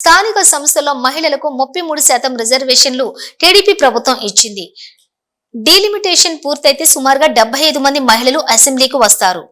స్థానిక సంస్థల్లో మహిళలకు ముప్పై మూడు శాతం రిజర్వేషన్లు టీడీపీ ప్రభుత్వం ఇచ్చింది. డీలిమిటేషన్ పూర్తయితే సుమారుగా డెబ్బై ఐదు మంది మహిళలు అసెంబ్లీకి వస్తారు.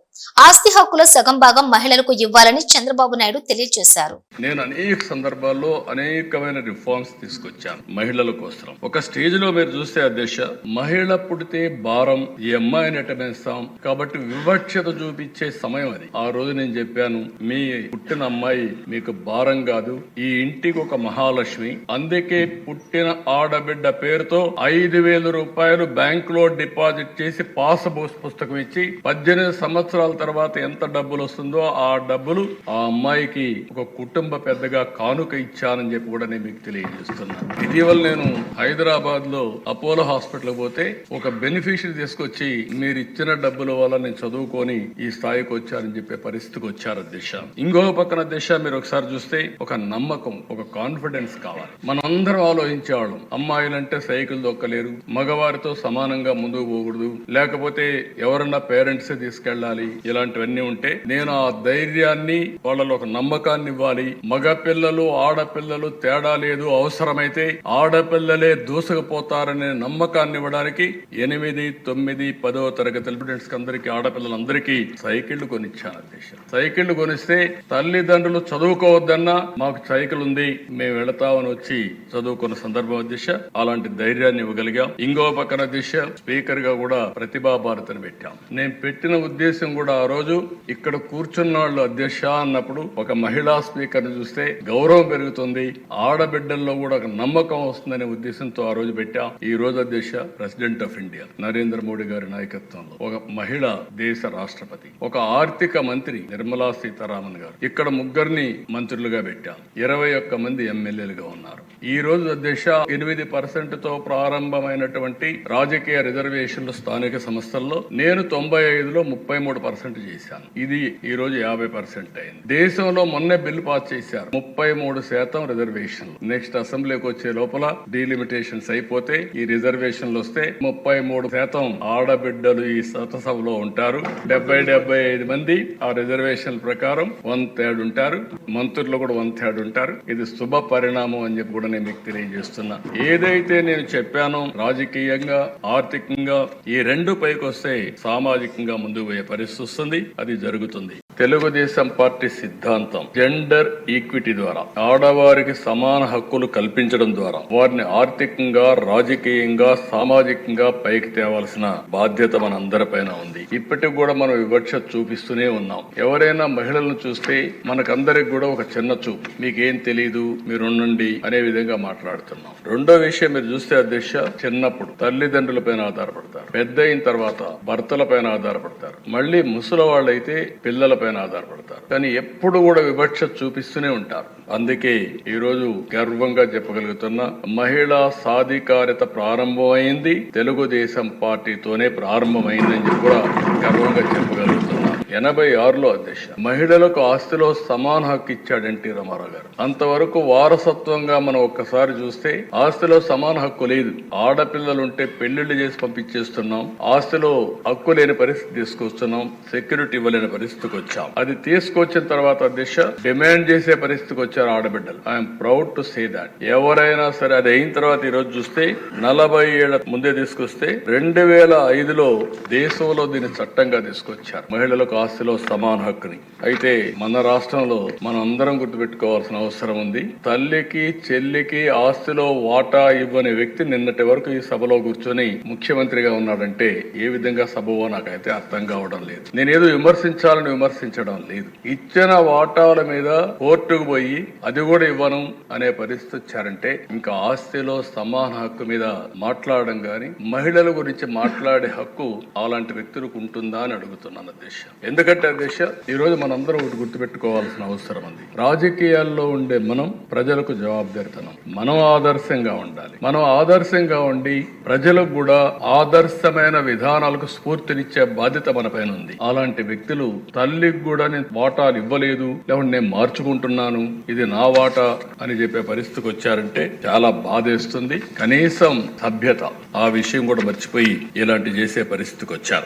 ఆస్తి హక్కుల సగం భాగం మహిళలకు ఇవ్వాలని చంద్రబాబు నాయుడు తెలియజేశారు. నేను అనేక సందర్భాల్లో అనేకమైన రిఫార్మ్స్ తీసుకొచ్చాను మహిళల కోసం. ఒక స్టేజ్లో మీరు చూస్తే అధ్యక్ష మహిళ పుడితే భారం ఈ అమ్మాయిని ఎటమేస్తాం కాబట్టి వివక్షత చూపించే సమయం అది. ఆ రోజు నేను చెప్పాను మీ పుట్టిన అమ్మాయి మీకు భారం కాదు ఈ ఇంటికి ఒక మహాలక్ష్మి. అందుకే పుట్టిన ఆడబిడ్డ పేరుతో ఐదు వేల రూపాయలు బ్యాంక్లో డిపాజిట్ చేసి పాస్ పుస్తకం ఇచ్చి పద్దెనిమిది సంవత్సరాల తర్వాత ఎంత డబ్బులు వస్తుందో ఆ డబ్బులు ఆ అమ్మాయికి ఒక కుటుంబ పెద్దగా కానుక ఇచ్చానని చెప్పి కూడా నేను మీకు తెలియజేస్తున్నాను ఇటీవల నేను హైదరాబాద్లో అపోలో హాస్పిటల్ పోతే ఒక బెనిఫిషియరీ తీసుకొచ్చి మీరు ఇచ్చిన డబ్బుల వల్ల నేను చదువుకొని ఈ స్థాయికి వచ్చారని చెప్పే పరిస్థితికి వచ్చారు దిశ. ఇంకో పక్కన దిశ మీరు ఒకసారి చూస్తే ఒక నమ్మకం ఒక కాన్ఫిడెన్స్ కావాలి. మనం అందరం ఆలోచించేవాళ్ళం అమ్మాయిలంటే సైకిల్ దొక్కలేరు మగవారితో సమానంగా ముందుకు పోకూడదు. లేకపోతే ఎవరన్నా పేరెంట్స్ తీసుకెళ్ళాలి ఇలాంటివన్నీ ఉంటే నేను ఆ ధైర్యాన్ని వాళ్ళలో ఒక నమ్మకాన్ని ఇవ్వాలి. మగ పిల్లలు ఆడపిల్లలు తేడా లేదు అవసరమైతే ఆడపిల్లలే దూసుకుపోతారనే నమ్మకాన్ని ఇవ్వడానికి ఎనిమిది తొమ్మిది పదో తరగతి స్టూడెంట్స్ అందరికీ ఆడపిల్లలందరికీ సైకిళ్ళు కొనిచ్చాను అధ్యక్ష. సైకిళ్ళు కొనిస్తే తల్లిదండ్రులు చదువుకోవద్దన్నా మాకు సైకిల్ ఉంది మేము వెళతామని వచ్చి చదువుకున్న సందర్భం అధ్యక్ష అలాంటి ధైర్యాన్ని ఇవ్వగలిగాం. ఇంకో పక్కన దిశ స్పీకర్గా కూడా ప్రతిభా భారతిని పెట్టాం. నేను పెట్టిన ఉద్దేశం కూడా ఆ రోజు ఇక్కడ కూర్చున్న వాళ్ళు అధ్యక్ష అన్నప్పుడు ఒక మహిళా స్పీకర్ని చూస్తే గౌరవం పెరుగుతుంది. ఆడబిడ్డల్లో కూడా ఒక నమ్మకం వస్తుందనే ఉద్దేశంతో ఆ రోజు పెట్టాం. ఈ రోజు అధ్యక్ష president of India Narendra Modi గారి నాయకత్వంలో ఒక మహిళ దేశ రాష్ట్రపతి ఒక ఆర్థిక మంత్రి నిర్మలా సీతారామన్ గారు. ఇక్కడ ముగ్గురిని మంత్రులుగా పెట్టాం. ఇరవై ఒక్క మంది ఎమ్మెల్యేలుగా ఉన్నారు. ఈ రోజు అధ్యక్ష ఎనిమిది పర్సెంట్తో ప్రారంభమైనటువంటి రాజకీయ రిజర్వేషన్లు స్థానిక సంస్థల్లో నేను తొంభై ఐదులో ముప్పై మూడు పర్సెంట్ చేశాను. ఇది ఈ రోజు యాభై పర్సెంట్ అయింది. దేశంలో మొన్నే బిల్లు పాస్ చేశారు. ముప్పై మూడు శాతం రిజర్వేషన్ నెక్స్ట్ అసెంబ్లీకి వచ్చే లోపల డీలిమిటేషన్స్ అయిపోతే ఈ రిజర్వేషన్లు వస్తే ముప్పై మూడు శాతం ఆడబిడ్డలు ఈ సభలో ఉంటారు. డెబ్బై డెబ్బై ఐదు మంది ఆ రిజర్వేషన్ ప్రకారం వన్ థర్డ్ ఉంటారు. మంత్రులు కూడా వన్ థర్డ్ ఉంటారు. ఇది శుభ పరిణామం అని చెప్పి కూడా నేను మీకు తెలియజేస్తున్నా. ఏదైతే నేను చెప్పానో రాజకీయంగా ఆర్థికంగా ఈ రెండు పైకి వస్తే సామాజికంగా ముందుకు పోయే పరిస్థితి వస్తుంది అది జరుగుతుంది. తెలుగుదేశం పార్టీ సిద్ధాంతం జెండర్ ఈక్విటీ ద్వారా ఆడవారికి సమాన హక్కులు కల్పించడం ద్వారా వారిని ఆర్థికంగా రాజకీయంగా సామాజికంగా పైకి తేవాల్సిన బాధ్యత మన అందరిపైన ఉంది. ఇప్పటికి కూడా మనం వివక్ష చూపిస్తూనే ఉన్నాం. ఎవరైనా మహిళలను చూస్తే మనకందరికి కూడా ఒక చిన్న చూపు. మీకేం తెలియదు మీరుండండి అనే విధంగా మాట్లాడుతున్నాం. రెండో విషయం మీరు చూస్తే అధ్యక్ష చిన్నప్పుడు తల్లిదండ్రుల పైన ఆధారపడతారు. పెద్ద అయిన తర్వాత భర్తల పైన ఆధారపడతారు. మళ్ళీ ముసలి వాళ్ళైతే పిల్లల పైన ఆధారపడతారు. కానీ ఎప్పుడు కూడా వివక్ష చూపిస్తూనే ఉంటారు. అందుకే ఈరోజు గర్వంగా చెప్పగలుగుతున్న మహిళా సాధికారిత ప్రారంభమైంది తెలుగుదేశం పార్టీతోనే ప్రారంభమైందని చెప్పి కూడా గర్వంగా చెప్పగలుగుతున్నాం. ఎనభై ఆరులో అధ్యక్ష. మహిళలకు ఆస్తిలో సమాన హక్కు ఇచ్చాడు ఎన్టీ రామారావు గారు. అంతవరకు వారసత్వంగా మనం ఒక్కసారి చూస్తే ఆస్తిలో సమాన హక్కు లేదు. ఆడపిల్లలు ఉంటే పెళ్ళిళ్ళు చేసి పంపించేస్తున్నాం. ఆస్తిలో హక్కు లేని పరిస్థితి తీసుకొస్తున్నాం. సెక్యూరిటీ ఇవ్వలేని పరిస్థితికి వచ్చాం. అది తీసుకొచ్చిన తర్వాత అధ్యక్ష డిమాండ్ చేసే పరిస్థితికి వచ్చారు ఆడబిడ్డలు. I'm proud to say that. ఎవరైనా సరే అది అయిన తర్వాత ఈ రోజు చూస్తే నలభై ఏళ్ళ ముందే తీసుకొస్తే రెండు వేల ఐదులో దేశంలో దీన్ని చట్టంగా తీసుకొచ్చారు. మహిళలకు ఆస్తిలో సమాన హక్కుని. అయితే మన రాష్ట్రంలో మనం అందరం గుర్తుపెట్టుకోవాల్సిన అవసరం ఉంది. తల్లికి చెల్లికి ఆస్తిలో వాటా ఇవ్వని వ్యక్తి నిన్నటి వరకు ఈ సభలో కూర్చొని ముఖ్యమంత్రిగా ఉన్నాడంటే ఏ విధంగా సభవో నాకైతే అర్థం కావడం లేదు. నేనేదో విమర్శించాలని విమర్శించడం లేదు. ఇచ్చిన వాటాల మీద కోర్టుకు పోయి అది కూడా ఇవ్వను అనే పరిస్థితి వచ్చారంటే ఇంకా ఆస్తిలో సమాన హక్కు మీద మాట్లాడడం గాని మహిళల గురించి మాట్లాడే హక్కు అలాంటి వ్యక్తులకు ఉంటుందా అని అడుగుతున్నాను ఉద్దేశం ఎందుకంటే అధ్యక్ష ఈరోజు మనందరం ఒకటి గుర్తుపెట్టుకోవాల్సిన అవసరం ఉంది. రాజకీయాల్లో ఉండే మనం ప్రజలకు జవాబుదారితనం మనం ఆదర్శంగా ఉండాలి. మనం ఆదర్శంగా ఉండి ప్రజలకు కూడా ఆదర్శమైన విధానాలకు స్ఫూర్తినిచ్చే బాధ్యత మన పైన ఉంది. అలాంటి వ్యక్తులు తల్లికి కూడా నేను వాటాలు ఇవ్వలేదు లేకుంటే నేను మార్చుకుంటున్నాను ఇది నా వాటా అని చెప్పే పరిస్థితికి వచ్చారంటే చాలా బాధేస్తుంది. కనీసం సభ్యత ఆ విషయం కూడా మర్చిపోయి ఇలాంటి చేసే పరిస్థితికి వచ్చారు.